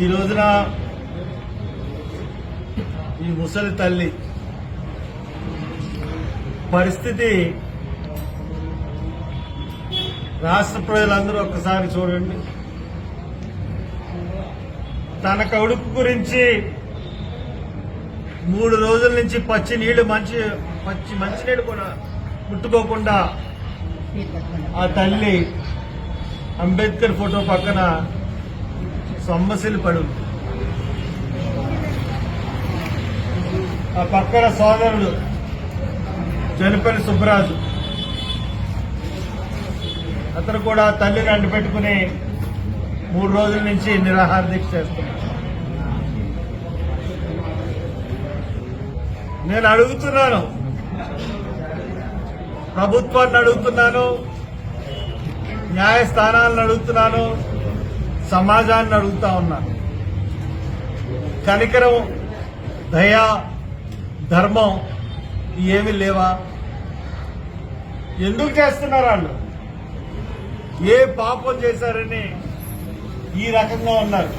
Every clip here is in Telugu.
ఈ రోజున ఈ ముసలి తల్లి పరిస్థితి రాష్ట్ర ప్రజలందరూ ఒక్కసారి చూడండి. తన కడుపు గురించి మూడు రోజుల నుంచి పచ్చి నీళ్ళు మంచి పచ్చి మంచినీళ్ళు కూడా ముట్టుకోకుండా ఆ తల్లి అంబేద్కర్ ఫోటో పక్కన సొమ్మసిల్లి పడు. ఆ పక్కన సోదరుడు జనపల్లి సుబ్బరాజు. అతను కూడా తల్లిని అంటపెట్టుకుని మూడు రోజుల నుంచి నిరాహార దీక్ష చేస్తున్నాడు. నేను అడుగుతున్నాను. ప్రభుత్వాన్ని అడుగుతున్నాను. న్యాయస్థానాలను అడుగుతున్నాను. సమాజాన్ని అడుగుతా ఉన్నాను కనికరం దయ ధర్మం ఏమి లేవా? ఎందుకు చేస్తున్నారు వాళ్ళు? ఏ పాపం చేశారని ఈ రకంగా ఉన్నారు.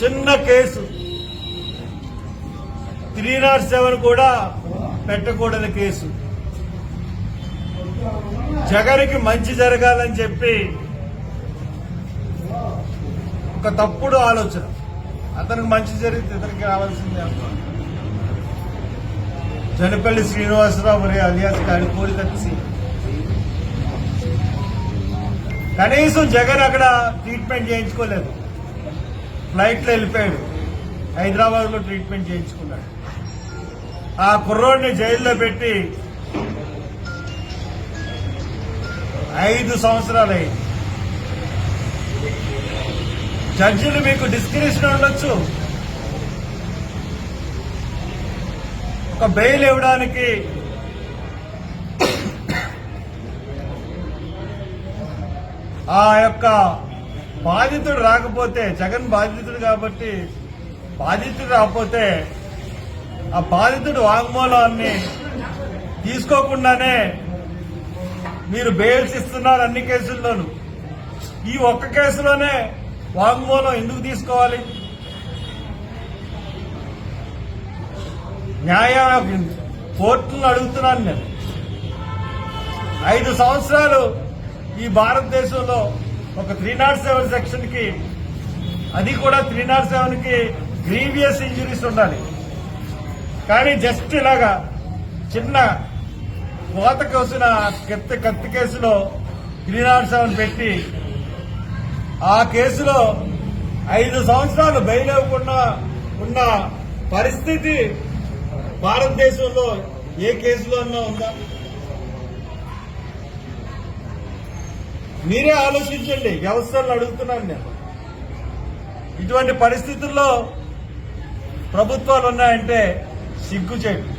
చిన్న కేసు. త్రీ నాట్ సెవెన్ కూడా పెట్టకూడని కేసు. జగన్కి మంచి జరగాలని చెప్పి ఒక తప్పుడు ఆలోచన. అతనికి మంచి జరిగితే ఇతనికి రావాల్సిందే జనపల్లి శ్రీనివాసరావు మరి అలియాస్ గారి కోరిక తప్పి కనీసం జగన్ అక్కడ ట్రీట్మెంట్ చేయించుకోలేదు. ఫ్లైట్లో వెళ్ళిపోయాడు. హైదరాబాద్లో ట్రీట్మెంట్ చేయించుకున్నాడు. ఆ కుర్రోడిని జైల్లో పెట్టి ఐదు సంవత్సరాలు అయింది జడ్జిలు మీకు డిస్క్రిప్షన్ ఉండొచ్చు. ఒక బెయిల్ ఇవ్వడానికి ఆ యొక్క బాధితుడు రాకపోతే జగన్ బాధితుడు కాబట్టి బాధితుడు రాకపోతే ఆ బాధితుడు వాంగ్మూలాన్ని తీసుకోకుండానే మీరు బెయిల్స్ ఇస్తున్నారు అన్ని కేసుల్లోనూ. ఈ ఒక్క కేసులోనే వాంగ్మూలం ఎందుకు తీసుకోవాలి? న్యాయ కోర్టులను అడుగుతున్నాను నేను. ఐదు సంవత్సరాలు ఈ భారతదేశంలో ఒక త్రీ నాట్ సెవెన్ సెక్షన్కి అది కూడా త్రీ నాట్ సెవెన్కి గ్రీవియస్ ఇంజురీస్ ఉండాలి. కానీ జస్ట్ ఇలాగా చిన్న కోత కోసిన కత్తి కత్తి కేసులో త్రీ నాట్ సెవెన్ పెట్టి ఆ కేసులో ఐదు సంవత్సరాలు బెయిల్ ఇవ్వకుండా ఉన్న పరిస్థితి భారతదేశంలో ఏ కేసులోనో ఉందా? మీరే ఆలోచించండి వ్యవస్థలను అడుగుతున్నాను నేను. ఇటువంటి పరిస్థితుల్లో ప్రభుత్వాలు ఉన్నాయంటే సిగ్గుచేటు.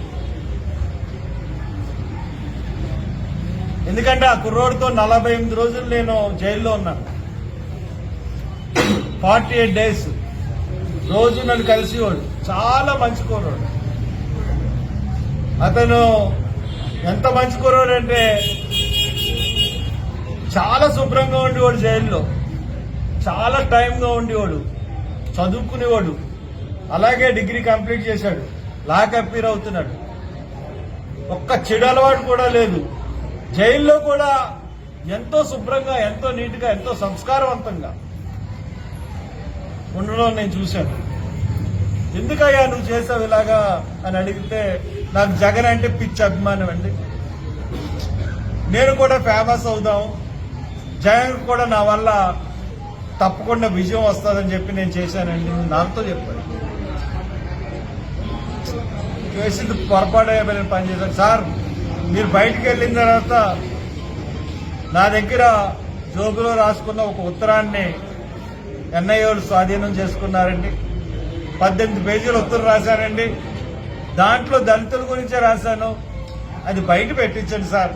ఎందుకంటే ఆ కుర్రోడితో నలభై ఎనిమిది రోజులు నేను జైల్లో ఉన్నాను. ఫార్టీ ఎయిట్ డేస్ రోజు నన్ను కలిసేవాడు. చాలా మంచి కుర్రోడు. అతను ఎంత మంచి కుర్రోడు అంటే చాలా శుభ్రంగా ఉండేవాడు జైల్లో. చాలా టైంగా ఉండేవాడు. చదువుకునేవాడు. అలాగే డిగ్రీ కంప్లీట్ చేశాడు. లాక్ అపీర్ అవుతున్నాడు. ఒక్క చెడు అలవాటు కూడా లేదు. జైల్లో కూడా ఎంతో శుభ్రంగా ఎంతో నీట్గా ఎంతో సంస్కారవంతంగా ఉండడం నేను చూశాను. ఎందుకయ్యా నువ్వు చేసావు ఇలాగా అని అడిగితే నాకు జగన్ అంటే పిచ్చి అభిమానం అండి. నేను కూడా ఫేమస్ అవుదాం. జగన్ కూడా నా వల్ల తప్పకుండా విజయం వస్తుందని చెప్పి నేను చేశానండి. నాతో చెప్పాను. చేసింది పొరపాటు నేను పని చేశాను. సార్ మీరు బయటికి వెళ్ళిన తర్వాత నా దగ్గర జోబులో రాసుకున్న ఒక ఉత్తరాన్ని ఎన్ఐఓలు స్వాధీనం చేసుకున్నారండి. పద్దెనిమిది పేజీలు ఉత్తరం రాశారండి. దాంట్లో దళితుల గురించే రాశాను. అది బయట పెట్టించండి సార్.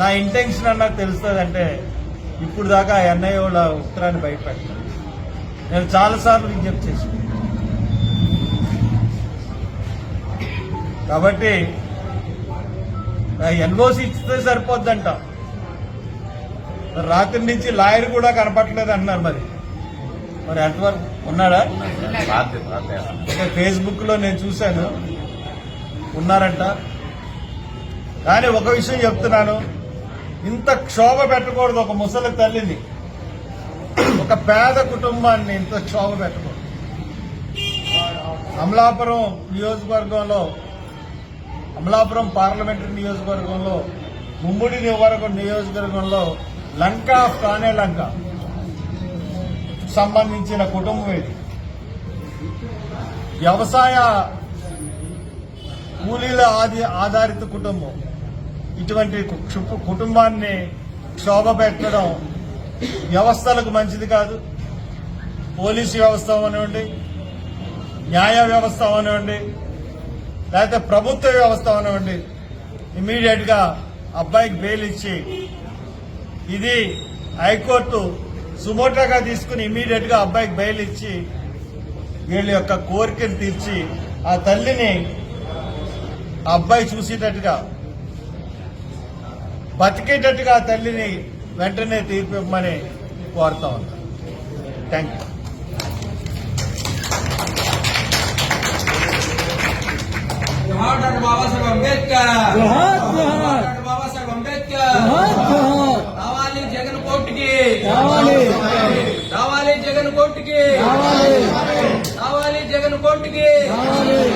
నా ఇంటెన్షన్ అని నాకు తెలుస్తుంది అంటే ఇప్పుడు దాకా ఎన్ఐఓల ఉత్తరాన్ని బయట పెట్టాను నేను చాలాసార్లు విజ్ఞప్తి చేశాను. కాబట్టి ఎన్ఓసి ఇస్తే సరిపోద్దంట. రాత్రి నుంచి లాయర్ కూడా కనపట్లేదు అంటున్నారు మరి. మరి ఎంతవరకు ఉన్నాడా ఫేస్బుక్లో నేను చూశాను. ఉన్నారంట. కానీ ఒక విషయం చెప్తున్నాను. ఇంత క్షోభ పెట్టకూడదు ఒక ముసలి తల్లిని. ఒక పేద కుటుంబాన్ని ఇంత క్షోభ పెట్టకూడదు. అమలాపురం నియోజకవర్గంలో అమలాపురం పార్లమెంటరీ నియోజకవర్గంలో ముమ్మిడి నియోజకవర్గం నియోజకవర్గంలో లంక కానే లంక సంబంధించిన కుటుంబం ఇది. వ్యవసాయ కూలీల ఆది ఆధారిత కుటుంబం. ఇటువంటి కుటుంబాన్ని క్షోభ పెట్టడం వ్యవస్థలకు మంచిది కాదు. పోలీసు వ్యవస్థ అవనివ్వండి న్యాయ వ్యవస్థ అవనివ్వండి లేకపోతే ప్రభుత్వ వ్యవస్థ అవనివ్వండి ఇమీడియట్గా అబ్బాయికి బెయిల్ ఇచ్చి ఇది హైకోర్టు సుమోటాగా తీసుకుని ఇమీడియట్గా అబ్బాయికి బెయిల్ ఇచ్చి వీళ్ళ యొక్క కోరికను తీర్చి ఆ తల్లిని అబ్బాయి చూసేటట్టుగా బతికేటట్టుగా ఆ తల్లిని వెంటనే తీర్పు ఇవ్వమని కోరుతా ఉన్నా. థ్యాంక్ యూ जोहार डॉक्टर बाबा साहेब अम्बेडकर